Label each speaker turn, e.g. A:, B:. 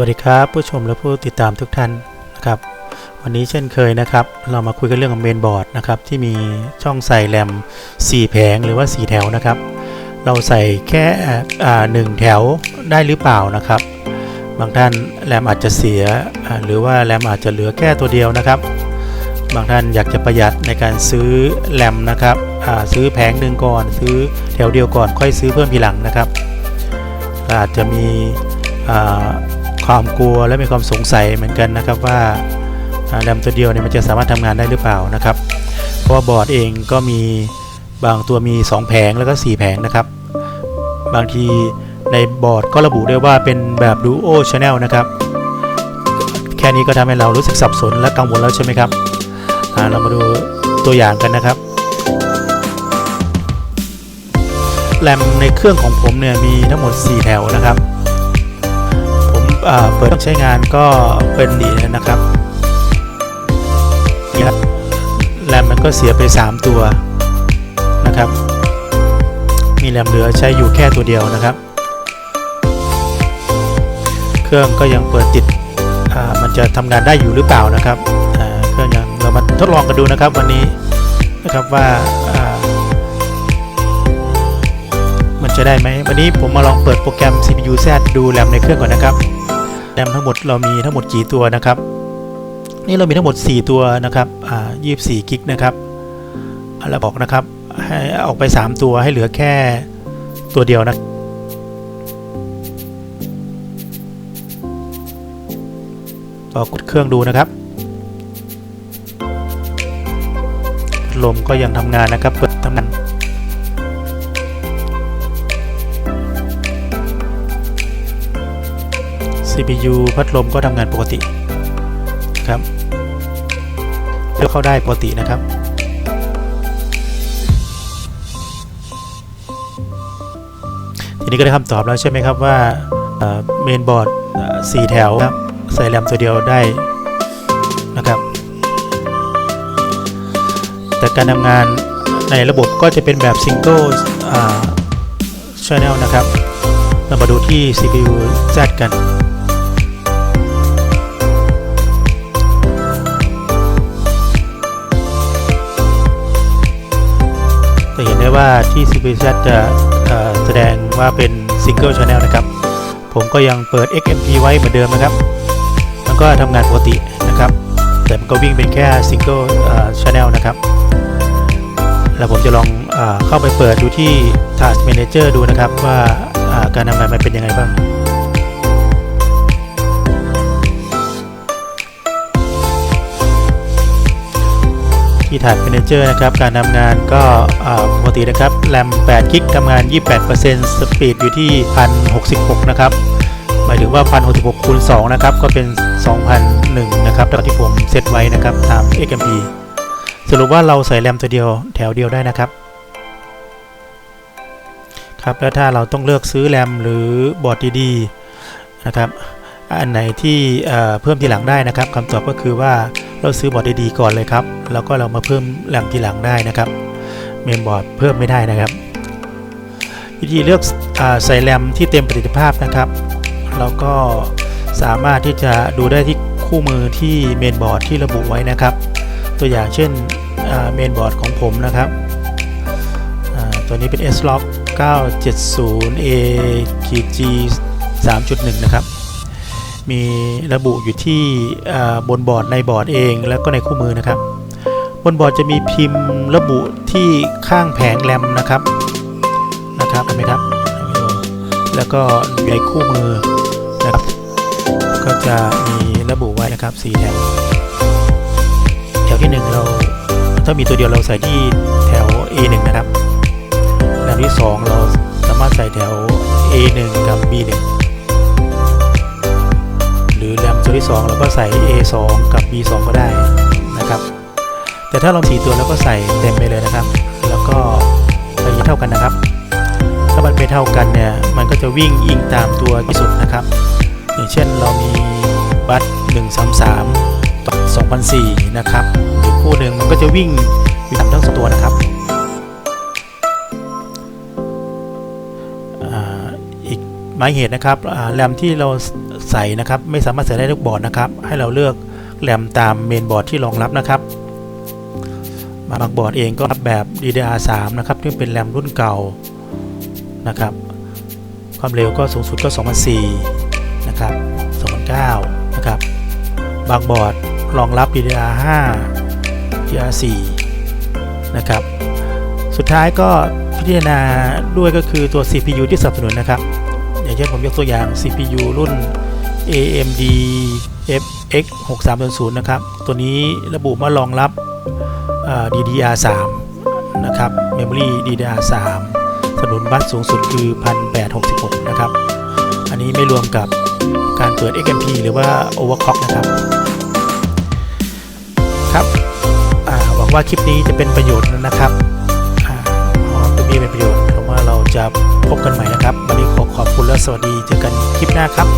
A: วัสดีครับ ผู้ชมและผู้ติดตามทุกท่านนะครับวันนี้เช่นเคยนะครับ เรามาคุยกันเรื่องของเมนบอร์ดนะครับที่มีช่องใส่แรม4 แผงหรือว่า 4 แถวนะครับ เราใส่แค่อ่าหนึ่งแถวได้หรือเปล่านะครับ บางท่านแรมอาจจะเสียอ่าหรือว่าแรมอาจจะเหลือแค่ตัวเดียวนะครับ บางท่านอยากจะประหยัดในการซื้อแรมนะครับอ่าซื้อแผงหนึ่งก่อน ซื้อแถวเดียวก่อนค่อยซื้อเพิ่มทีหลังนะครับอาจจะมีอ่า ความกลัวและมีความสงสัยเหมือนกันนะครับว่าอ่าแรมตัวเดียวเนี่ยมันจะสามารถทำงานได้หรือเปล่านะครับ เพราะว่าบอร์ดเองก็มีบางตัวมี 2 แผงแล้วก็ 4 แผงนะครับ บางทีในบอร์ดก็ระบุได้ว่าเป็นแบบ Duo Channel นะครับ แค่นี้ก็ทำให้เรารู้สึกสับสนและกังวลแล้วใช่ไหมครับเรามาดูตัวอย่างกันนะครับแรมในเครื่องของผมเนี่ยมีทั้งหมด 4 แถวนะครับ เปิดใช้งานก็เป็นดีนะครับแรมมันก็เสียไป 3 ตัวนะครับ มีแรมเหลือใช้อยู่แค่ตัวเดียวนะครับ เครื่องก็ยังเปิดติดอ่ามันจะทำงานได้อยู่หรือเปล่านะครับอ่าเครื่องยังเรามาทดลองกันดูนะครับวันนี้นะครับว่าอ่ามันจะได้ไหมวันนี้ผมมาลองเปิดโปรแกรม CPU Z ดูแรมในเครื่องก่อนนะครับ แรมทั้งหมดเรามีทั้งหมดกี่ตัวนะครับ นี่เรามีทั้งหมด 4 ตัวนะครับอ่า24กิกนะครับแล้วบอกนะครับให้ออกไป 3 ตัวให้เหลือแค่ตัวเดียวนะก็กดเครื่องดูนะครับลมก็ยังทำงานนะครับ เปิดทำงาน CPU พัดลมก็ทำงานปกติครับเลือกเข้าได้ปกตินะครับ ทีนี้ก็ได้คำตอบแล้วใช่ไหมครับว่าเมนบอร์ดสี่แถวครับใส่แรมตัวเดียวได้นะครับ แต่การทำงานในระบบก็จะเป็นแบบ Single Channel นะครับ เรามาดูที่ CPU Z กัน จะเห็นได้ว่าที่ CPU Z จะเอ่อแสดงว่าเป็น Single Channel นะครับ ผมก็ยังเปิด XMP ไว้เหมือนเดิมนะครับ มันก็ทำงานปกตินะครับ แต่มันก็วิ่งเป็นแค่ Single เอ่อ Channel นะครับ แล้วผมจะลองเอเข้าไปเปิดดูที่ Task Manager ดูนะครับว่าการทำงานมันเป็นยังไงบ้าง ที่ Task Manager นะครับ การทำงานก็ปกตินะครับ แรม 8 กิกทำงาน 28%สปีดอยู่ที่ 1066 นะครับ หมายถึงว่า 1066คูณ2นะครับ ก็เป็น 2001 นะครับตามที่ผมเซตไว้นะครับ ตาม XMP สรุปว่าเราใส่แรมตัวเดียวแถวเดียวได้นะครับ ครับ แล้วถ้าเราต้องเลือกซื้อแรมหรือบอร์ดดีๆนะครับ อันไหนที่เพิ่มทีหลังได้นะครับคำตอบก็คือว่าเราซื้อบอร์ดดีๆก่อนเลยครับ แล้วก็เรามาเพิ่มแรมทีหลังได้นะครับ เมนบอร์ดเพิ่มไม่ได้นะครับ วิธีเลือกอใส่แรมที่เต็มประสิทธิภาพนะครับเราก็สามารถที่จะดูได้ที่คู่มือที่เมนบอร์ดที่ระบุไว้นะครับ ตัวอย่างเช่นเมนบอร์ดของผมนะครับตัวนี้เป็น S-Log 970 A G 3.1 นะครับ มีระบุอยู่ที่บนบอร์ดในบอร์ดเอง แล้วก็ในคู่มือนะครับ บนบอร์ดจะมีพิมพ์ระบุที่ข้างแผงแรมนะครับนะครับเห็นไหมครับ แล้วก็ในคู่มือนะครับ ก็จะมีระบุไว้นะครับสีแถวแถวที่ 1 เรา ถ้ามีตัวเดียวเราใส่ที่แถว A1 นะครับแถวที่ 2 เราสามารถใส่แถว A1 กับ B1 ที่ 2 เราก็ใส่ A2 กับ B2 ก็ได้นะครับ แต่ถ้าเราสี่ตัวแล้วก็ใส่เต็มไปเลยนะครับ แล้วก็ไปเท่ากันนะครับ ถ้ามันไม่เท่ากันเนี่ยมันก็จะวิ่งอิงตามตัวที่สุดนะครับ อย่างเช่นเรามีบัต133ต่อ2004นะครับหรือคู่หนึ่งมันก็จะวิ่งตามทั้งสองตัวนะครับ หมายเหตุนะครับแรมที่เราใส่นะครับ ไม่สามารถใส่ได้ทุกบอร์ดนะครับ ให้เราเลือกแรมตามเมนบอร์ดที่รองรับนะครับบางบอร์ดเองก็รับแบบ DDR3 นะครับที่เป็นแรมรุ่นเก่านะครับ ความเร็วก็สูงสุดก็ 2004นะครับ2009นะครับ บางบอร์ดรองรับ DDR5 DDR4 นะครับ สุดท้ายก็พิจารณาด้วยก็คือตัว CPU ที่สนับสนุนนะครับ อย่างเช่นผมยกตัวอย่าง CPU รุ่น AMD FX 6300นะครับ ตัวนี้ระบุว่ารองรับ DDR3 นะครับ Memory DDR3 สนุนบัสสูงสุดคือ 1866 นะครับ อันนี้ไม่รวมกับการเปิด XMP หรือว่า Overclock นะครับ ครับหวังว่าคลิปนี้จะเป็นประโยชน์นะครับหวังว่าคลิปนี้เป็นประโยชน์หวังว่าเราจะพบกันใหม่นะครับวันนี้ ขอบคุณและสวัสดีเจอกันคลิปหน้าครับ